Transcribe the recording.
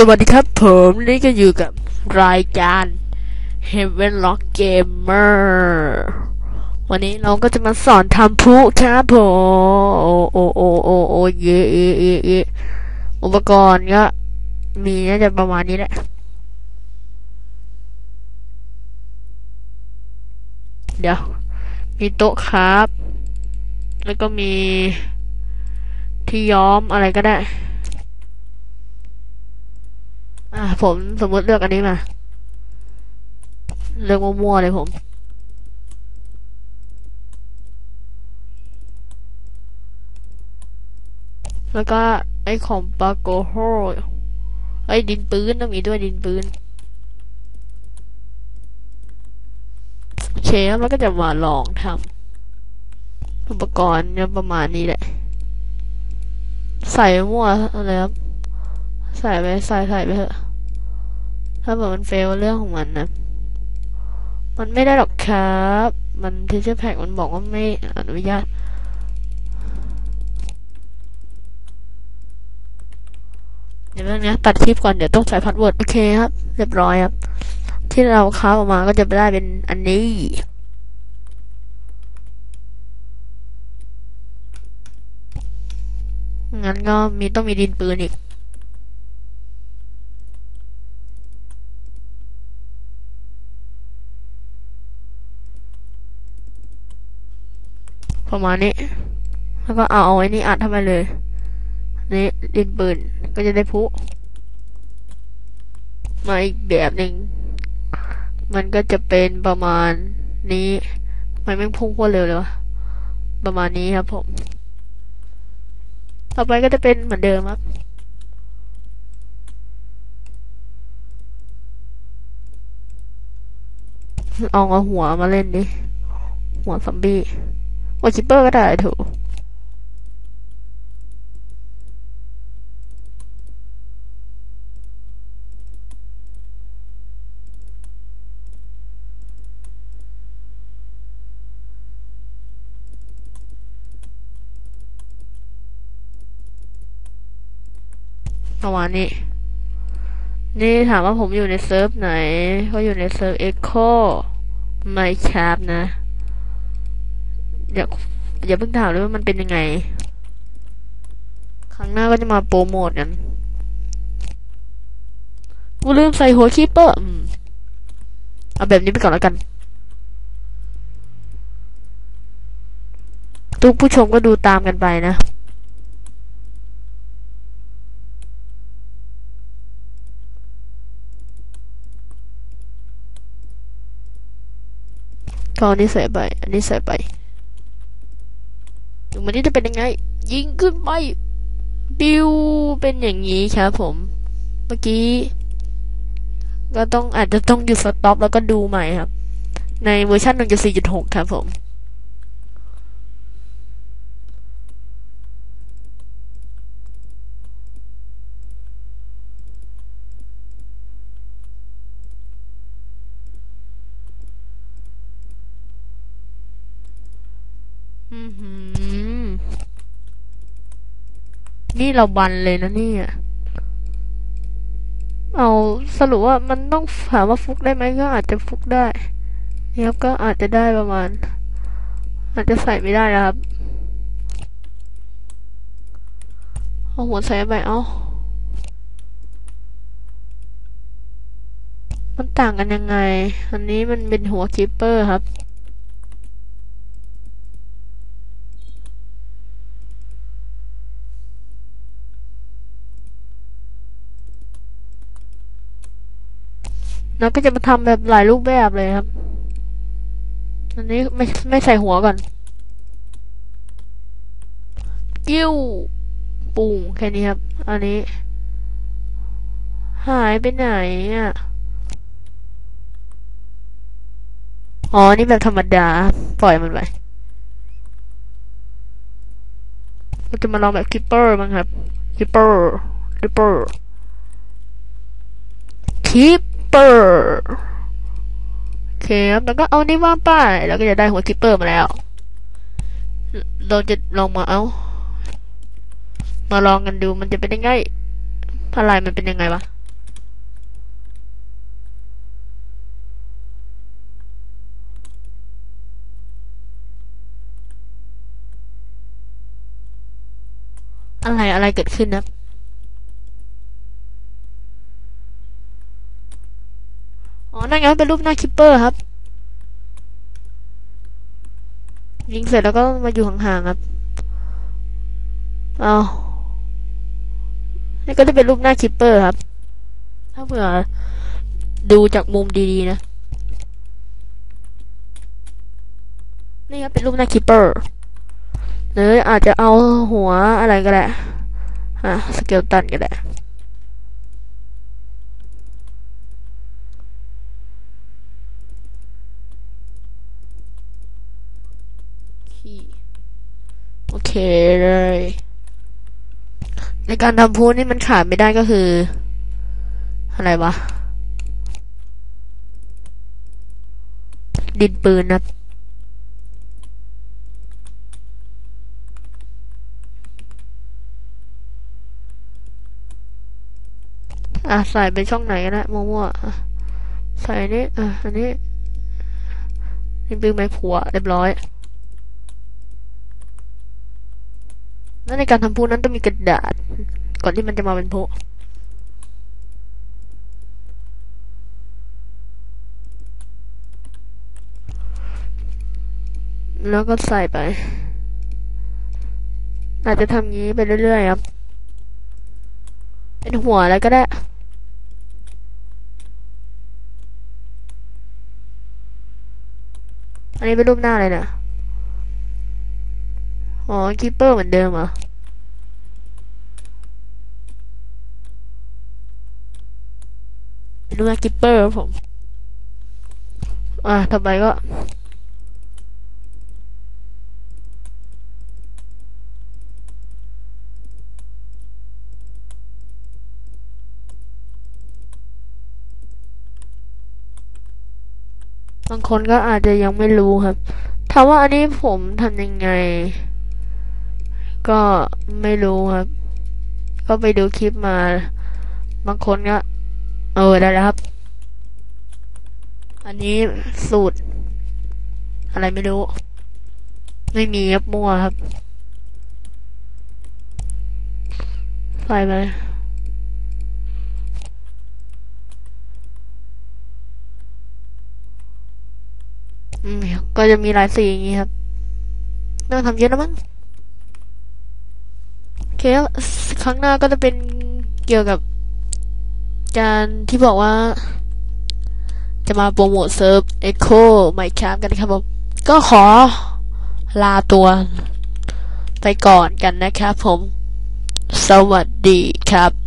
สวัสดีครับผมนี่ก็อยู่กับรายการ Heaven Lock Gamer วันนี้เราก็จะมาสอนทำพุครับผมโอโอโอโอโอเยเอเอเออุปกรณ์ก็มีน่าจะประมาณนี้แหละ เดี๋ยว มีโต๊ะครับ แล้วก็มีที่ย้อมอะไรก็ได้ อ่า ผมสมมติเลือกอันนี้มา เลือกมั่วๆเลยผม แล้วก็ไอ้ของปาโกโฮไอ้ดินปืนต้องมีด้วยดินปืนโอเคครับแล้วก็จะมาลองทำอุปกรณ์ยประมาณนี้แหละ ใส่มั่วอะไรครับ ใส่ไปใส่ใส่ไปเถอะ ถ้าเกิดมันเฟลเรื่องของมันนะ มันไม่ได้หรอกครับ มันเทเชอร์แพ็กมันบอกว่าไม่อนุญาตเดี๋ยวเรื่องนี้ตัดคลิปก่อน เดี๋ยวต้องใส่พาสเวิร์ดโอเคครับ เรียบร้อยครับ ที่เราค้าออกมาก็จะได้เป็นอันนี้งั้นก็มีต้องมีดินปืนอีก ประมาณนี้ แล้วก็เอาเอาไอ้นี่อัดเข้าไปเลย นี่ดินปืนก็จะได้พุมาอีกแบบหนึ่งมันก็จะเป็นประมาณนี้มันไม่งพุ่งโคตรเร็วเลยวะประมาณนี้ครับผม ต่อไปก็จะเป็นเหมือนเดิมครับเอาเอาหัวมาเล่นดิ หัวซอมบี้ โอคิปเปอร์ก็ได้ถูกประมาณนี้ นี่ถามว่าผมอยู่ในเซิร์ฟไหน ก็อยู่ในเซิร์ฟเอ็กโคไม่แคปนะ อย่าอย่าเพิ่งถามเลยว่ามันเป็นยังไง ครั้งหน้าก็จะมาโปรโมทกัน กูลืมใส่หัวคีปเปอร์อืมเอาแบบนี้ไปก่อนแล้วกัน ทุกผู้ชมก็ดูตามกันไปนะก็อันนี้ใส่ไป อันนี้ใส่ไป ดูมันนี่จะเป็นยังไง ยิงขึ้นไปบิวเป็นอย่างนี้ครับผม เมื่อกี้ ก็ต้องอาจจะต้องหยุดสต็อปแล้วก็ดูใหม่ครับ ในเวอร์ชัน1.4.6 ครับผมอือหือ นี่เราบันเลยนะเนี่ย เอาสรุปว่ามันต้องถามว่าฟุกได้ไหมก็อาจจะฟุกได้นี่ครับก็อาจจะได้ประมาณ อาจจะใส่ไม่ได้นะครับ เอาหัวใส่ไปเอามันต่างกันยังไง อันนี้มันเป็นหัวคิปเปอร์ครับ แล้วก็จะมาทำแบบหลายรูปแบบเลยครับ อันนี้ไม่ไม่ใส่หัวก่อนกิ้วปุ้งแค่นี้ครับ อันนี้ หายไปไหนอะ อ๋อ นี่แบบธรรมดา ปล่อยมันไปเราจะมาลองแบบคิปเปอร์มั้งครับคิปเปอร์คิปเปอร์คิป เปอร์โอเคครับแล้วก็เอานี่ว่าไปแล้วก็จะได้หัวคิปเปอร์มาแล้วเราจะลองมาเอา มาลองกันดูมันจะเป็นยังไงพลายมันเป็นยังไงวะอะไรอะไรเกิดขึ้นนะ นั่นไงเป็นรูปหน้าคิปเปอร์ครับ ยิงเสร็จแล้วก็มาอยู่ห่างๆครับเอานี่ก็จะเป็นรูปหน้าคิปเปอร์ครับ ถ้าเผื่อดูจากมุมดีๆนะ นี่ครับเป็นรูปหน้าคิปเปอร์หรืออาจจะเอาหัวอะไรก็ได้อะสเกลตันก็ได้ โอ เคเลย ในการทำพูนี่มันขาดไม่ได้ก็คือ อะไรวะ ดินปืนนะอะใส่ไปช่องไหนก็ได้มั่วๆอะใส่นี้อะอันนี้ดินปืนไม้ผัวเรียบร้อย แล้วในการทำพูนั้นต้องมีกระดาษ ก่อนที่มันจะมาเป็นโพแล้วก็ใส่ไป อาจจะทำงี้ไปเรื่อยๆครับ เป็นหัวแล้วก็ได้อันนี้เป็นรูปหน้าเลยนะ อ๋อคีเปอร์เหมือนเดิมเหรอดูนะกิปเปอร์ครับผม อะต่อไปก็บางคนก็อาจจะยังไม่รู้ครับ ถามว่าอันนี้ผมทำยังไง ก็ไม่รู้ครับ ก็ไปดูคลิปมา บางคนก็ เออได้แล้วครับ อันนี้สูตร อะไรไม่รู้ ไม่มีครับมั่วครับใส่ไปอืมก็จะมีหลายสีอย่างงี้ครับไม่ต้องทำเยอะนะมั้ง เคครับครั้งหน้าก็จะเป็นเกี่ยวกับการที่บอกว่า จะมาโปรโมทเซิร์ฟ Echo Minecraft กันครับผมก็ขอลาตัวไปก่อนกันนะครับผม สวัสดีครับ